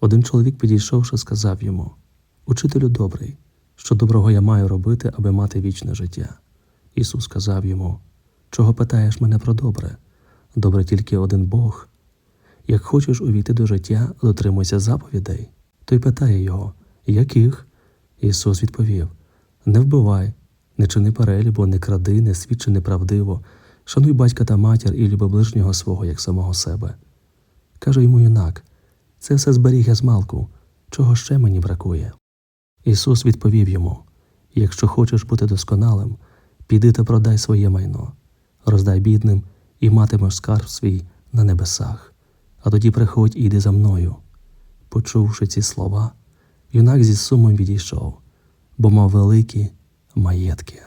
Один чоловік, підійшовши, сказав йому Учителю добрий, що доброго я маю робити, аби мати вічне життя. Ісус сказав йому Чого питаєш мене про добре? Добре тільки один Бог. Як хочеш увійти до життя, дотримуйся заповідей. Той питає його, яких? Ісус відповів: Не вбивай, не чини перелібу, не кради, не свідчи неправдиво, шануй батька та матір і люби ближнього свого, як самого себе. Каже йому юнак, це все зберіг я змалку, чого ще мені бракує. Ісус відповів йому: Якщо хочеш бути досконалим, піди та продай своє майно, роздай бідним і матимеш скарб свій на небесах, а тоді приходь і йди за мною. Почувши ці слова, юнак зі сумом відійшов, бо мав великі маєтки.